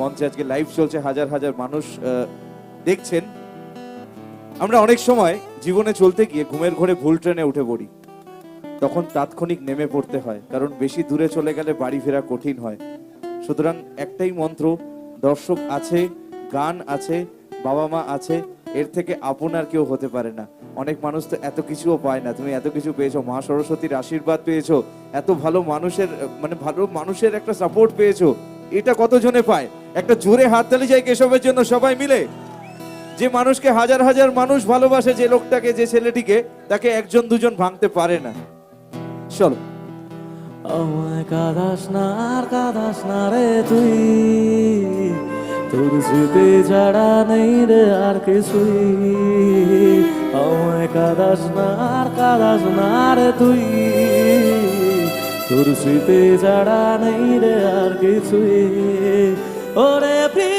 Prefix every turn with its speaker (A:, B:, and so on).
A: মঞ্চে আজকে লাইভ চলছে, হাজার হাজার মানুষ দেখছেন। আমরা অনেক সময় জীবনে চলতে গিয়ে ঘুমের ঘরে ভুল ট্রেনে উঠে পড়ি। তখন তাৎক্ষণিক নেমে পড়তে হয়, কারণ বেশি দূরে চলে গেলে বাড়ি ফেরা কঠিন হয়। সুতরাং একটাই মন্ত্র, দর্শক আছে, গান আছে, বাবা মা আছে, এর থেকে আপনার কেউ হতে পারে না। অনেক মানুষ তো এত কিছুও পায় না, তুমি এত কিছু পেয়েছ, মা সরস্বতীর আশীর্বাদ পেয়েছ, এত ভালো মানুষের মানে ভালো মানুষের একটা সাপোর্ট পেয়েছ, এটা কতজনে পায়? একটা জোরে হাততালি যায় কেশবের জন্য সবাই মিলে। যে মানুষকে হাজার হাজার মানুষ ভালোবাসে যে লোকটাকে, যে ছেলেটিকে, তাকে একজন দুজন ভাঙতে পারে না। চলো।
B: কাদাস না, আর না রে তুই। তোর স্মৃতি ছাড়া নেই রে আর কিছুই। আমায় কাদাস না, আর কাদাস না রে তুই। তোর স্মৃতি ছাড়া নেই রে আর কিছুই। ওরে প্রিয়